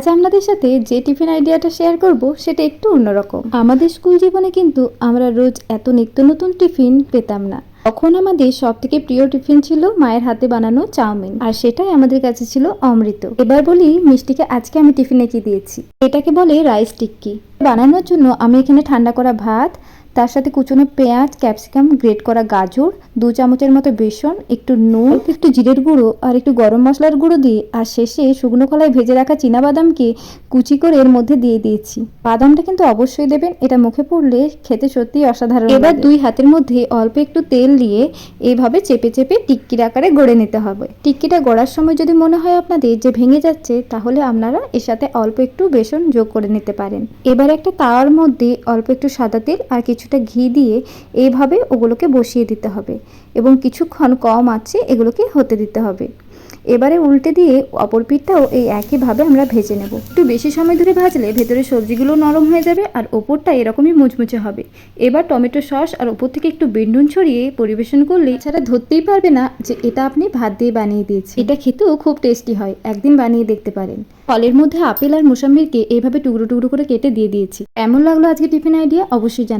আজ আপনাদের সাথে যে টিফিন আইডিয়াটা শেয়ার করব, সেটা একটু অন্যরকম। আমাদের স্কুল জীবনে কিন্তু আমরা রোজ এত নিত্য নতুন টিফিন পেতাম না। তখন আমাদের সব থেকে প্রিয় টিফিন ছিল মায়ের হাতে বানানো চাউমিন, আর সেটাই আমাদের কাছে ছিল অমৃত। এবার বলি, মিষ্টিকে আজকে আমি টিফিনে কি দিয়েছি? এটাকে বলে রাইস টিক্কি। বানানোর জন্য আমি এখানে ঠান্ডা করা ভাত তার সাথে কুচনো পেঁয়াজ, ক্যাপসিকাম, গ্রেট করা গাজর, দু চামচের মতো বেসন, একটু নুন, একটু জিরের গুঁড়ো আর একটু গরম মশলার গুঁড়ো দিয়ে আর শেষে শুকনো কলায় ভেজে রাখা বাদামকে কুচি করে এর মধ্যে দিয়ে দিয়েছি। বাদামটা কিন্তু অবশ্যই দেবেন, এটা মুখে পড়লে খেতে সত্যিই অসাধারণ এবার দুই হাতের মধ্যে অল্প একটু তেল দিয়ে এইভাবে চেপে চেপে টিক্কির আকারে গড়ে নিতে হবে। টিক্কিটা গড়ার সময় যদি মনে হয় আপনাদের যে ভেঙে যাচ্ছে, তাহলে আপনারা এর সাথে অল্প একটু বেসন যোগ করে নিতে পারেন। এবার একটা তাওয়ার মধ্যে অল্প একটু সাদা তেল আর কিছুটা ঘি দিয়ে এইভাবে ওগুলোকে বসিয়ে দিতে হবে এবং কিছুক্ষণ কম আছে এগুলোকে হতে দিতে হবে। এবারে উল্টে দিয়ে অপর পিঠটাও এই একইভাবে আমরা ভেজে নেব। একটু বেশি সময় ধরে ভাজলে ভেতরে সবজিগুলো নরম হয়ে যাবে আর ওপরটা এরকমই মুচমুচে হবে। এবার টমেটো সস আর ওপর থেকে একটু বেন্ডুন ছড়িয়ে পরিবেশন করলে ছাড়া ধরতেই পারবে না যে এটা আপনি ভাত দিয়ে বানিয়ে দিয়েছি এটা খেতেও খুব টেস্টি হয়, একদিন বানিয়ে দেখতে পারেন। ফলের মধ্যে আপেল আর মোসাম্বিরকে এইভাবে টুকরো টুকরো করে কেটে দিয়ে দিয়েছি। এমন লাগল আজকে টিফিন আইডিয়া অবশ্যই জানাবেন